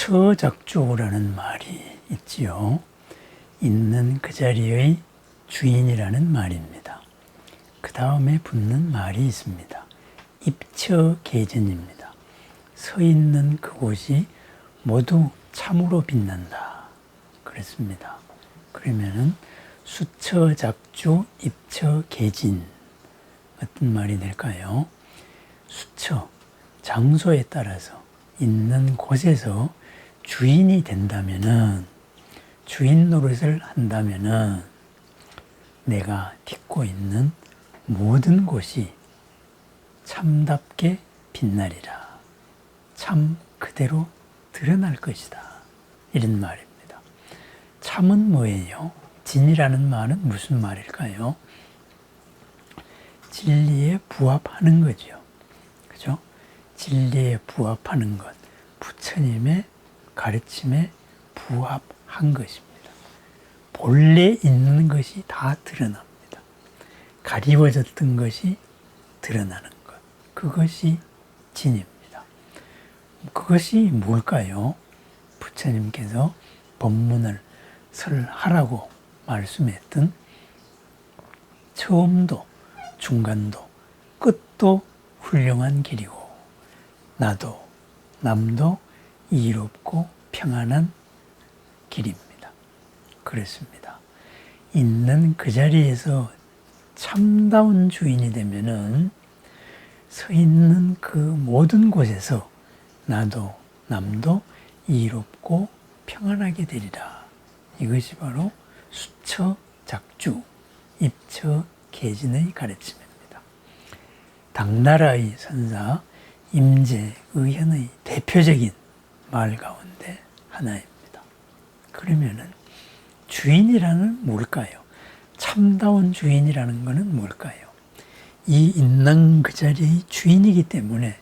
수처작주라는 말이 있지요. 있는 그 자리의 주인이라는 말입니다. 그 다음에 붙는 말이 있습니다. 입처계전입니다. 서 있는 그곳이 모두 참으로 빛난다. 그랬습니다. 그러면은 수처작주 입처계진 어떤 말이 될까요? 수처 장소에 따라서 있는 곳에서 주인이 된다면은 주인 노릇을 한다면은 내가 딛고 있는 모든 곳이 참답게 빛나리라. 참 그대로 드러날 것이다. 이런 말입니다. 참은 뭐예요? 진이라는 말은 무슨 말일까요? 진리에 부합하는 거죠. 그죠? 진리에 부합하는 것. 부처님의 가르침에 부합한 것입니다. 본래 있는 것이 다 드러납니다. 가리워졌던 것이 드러나는 것. 그것이 진입니다. 그것이 뭘까요? 부처님께서 법문을 설하라고 말씀했던 처음도 중간도 끝도 훌륭한 길이고 나도 남도 이롭고 평안한 길입니다. 그렇습니다. 있는 그 자리에서 참다운 주인이 되면은 서 있는 그 모든 곳에서 나도 남도 이롭고 평안하게 되리라. 이것이 바로 수처 작주, 입처 계진의 가르침입니다. 당나라의 선사 임재의현의 대표적인 말 가운데 하나입니다. 그러면은 주인이라는 뭘까요? 참다운 주인이라는 것은 뭘까요? 이 있는 그 자리의 주인이기 때문에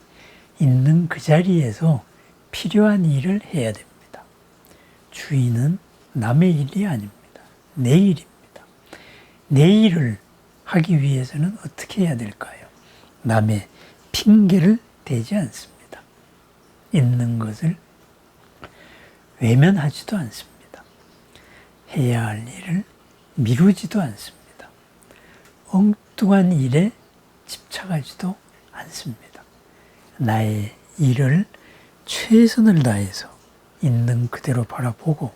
있는 그 자리에서 필요한 일을 해야 됩니다. 주인은 남의 일이 아닙니다. 내 일입니다. 내 일을 하기 위해서는 어떻게 해야 될까요? 남의 핑계를 대지 않습니다. 있는 것을 외면하지도 않습니다. 해야 할 일을 미루지도 않습니다. 엉뚱한 일에 집착하지도 않습니다. 나의 일을 최선을 다해서 있는 그대로 바라보고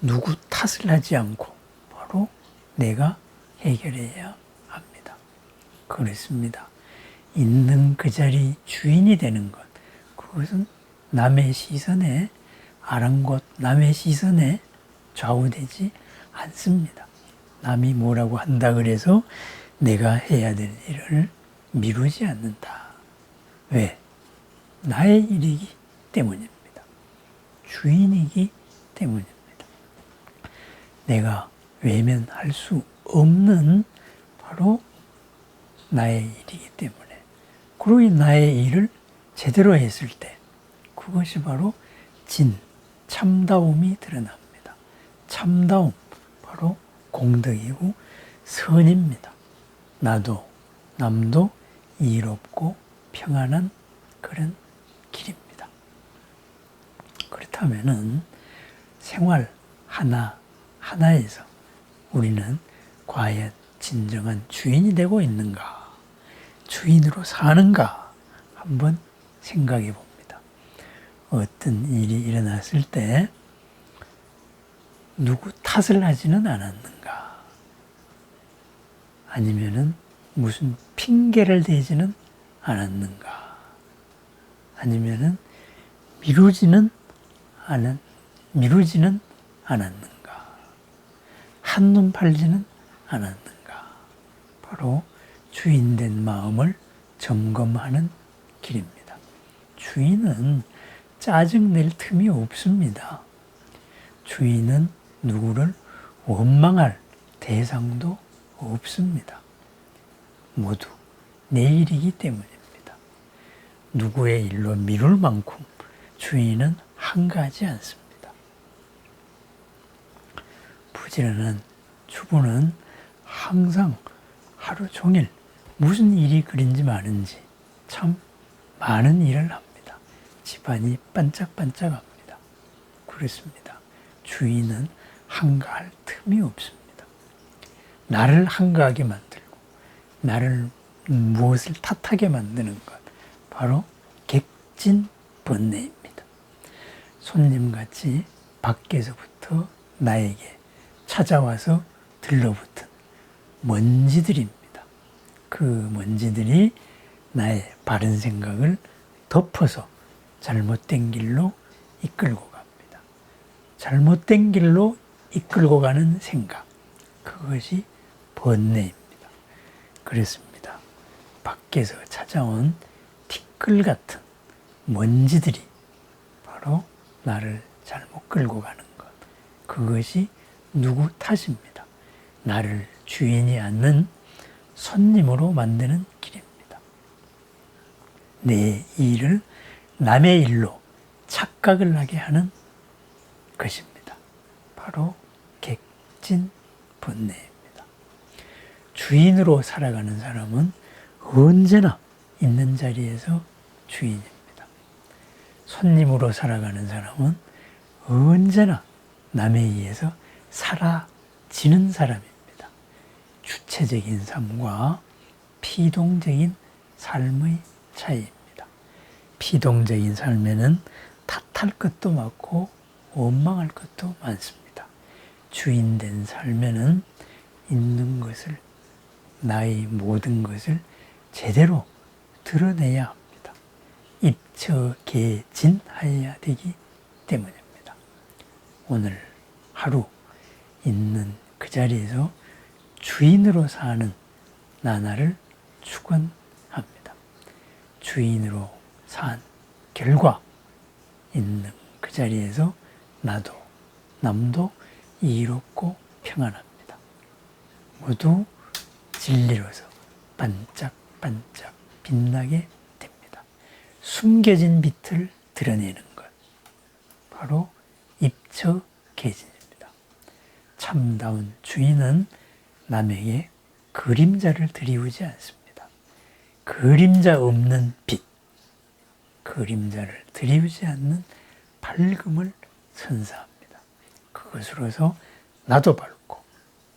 누구 탓을 하지 않고 바로 내가 해결해야 합니다. 그렇습니다. 있는 그 자리 주인이 되는 것, 그것은 남의 시선에 아랑곳 남의 시선에 좌우되지 않습니다. 남이 뭐라고 한다 그래서 내가 해야 될 일을 미루지 않는다. 왜? 나의 일이기 때문입니다. 주인이기 때문입니다. 내가 외면할 수 없는 바로 나의 일이기 때문에 그러고 나의 일을 제대로 했을 때 그것이 바로 진, 참다움이 드러납니다. 참다움, 바로 공덕이고 선입니다. 나도 남도 이롭고 평안한 그런 길입니다. 그렇다면은 생활 하나 하나에서 우리는 과연 진정한 주인이 되고 있는가? 주인으로 사는가? 한번 생각해 봅니다. 어떤 일이 일어났을 때 누구 탓을 하지는 않았는가? 아니면은 무슨 핑계를 대지는 않았는가? 아니면은 미루지는 않은 미루지는 않았는가? 한눈 팔지는 않았는가? 바로 주인된 마음을 점검하는 길입니다. 주인은 짜증낼 틈이 없습니다. 주인은 누구를 원망할 대상도 없습니다. 모두 내 일이기 때문입니다. 누구의 일로 미룰 만큼 주인은 한가하지 않습니다. 부지런한 주부는 항상 하루 종일 무슨 일이 그린지 많은지 참 많은 일을 합니다. 집안이 반짝반짝합니다. 그렇습니다. 주인은 한가할 틈이 없습니다. 나를 한가하게 만들고 나를 무엇을 탓하게 만드는 것 바로 객진 번뇌입니다. 손님같이 밖에서부터 나에게 찾아와서 들러붙은 먼지들입니다. 그 먼지들이 나의 바른 생각을 덮어서 잘못된 길로 이끌고 갑니다. 잘못된 길로 이끌고 가는 생각. 그것이 번뇌입니다. 그렇습니다. 밖에서 찾아온 티끌 같은 먼지들이 바로 나를 잘못 끌고 가는 것. 그것이 누구 탓입니다. 나를 주인이 않는 손님으로 만드는 길입니다. 내 일을 남의 일로 착각을 하게 하는 것입니다. 바로 객진 번뇌입니다. 주인으로 살아가는 사람은 언제나 있는 자리에서 주인입니다. 손님으로 살아가는 사람은 언제나 남에 의해서 사라지는 사람입니다. 주체적인 삶과 피동적인 삶의 차이입니다. 피동적인 삶에는 탓할 것도 많고 원망할 것도 많습니다. 주인된 삶에는 있는 것을 나의 모든 것을 제대로 드러내야 합니다. 입처계진하여야 되기 때문입니다. 오늘 하루 있는 그 자리에서 주인으로 사는 나날을 축원합니다. 주인으로 산 결과 있는 그 자리에서 나도 남도 이롭고 평안합니다. 모두 진리로서 반짝반짝 빛나게 됩니다. 숨겨진 빛을 드러내는 것. 바로 입처계진입니다. 참다운 주인은 남에게 그림자를 드리우지 않습니다. 그림자 없는 빛, 그림자를 드리우지 않는 밝음을 선사합니다. 그것으로서 나도 밝고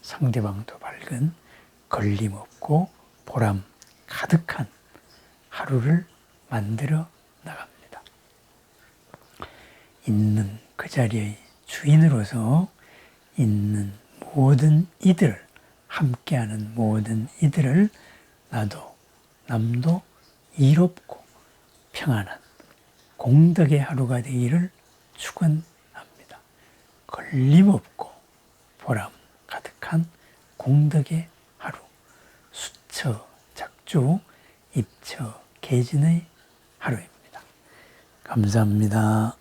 상대방도 밝은 걸림없고 보람 가득한 하루를 만들어 나갑니다. 있는 그 자리의 주인으로서 있는 모든 이들 함께하는 모든 이들을 나도 남도 이롭고 평안한 공덕의 하루가 되기를 축원합니다. 걸림없고 보람 가득한 공덕의 하루 수처 작주 입처 계진의 하루입니다. 감사합니다.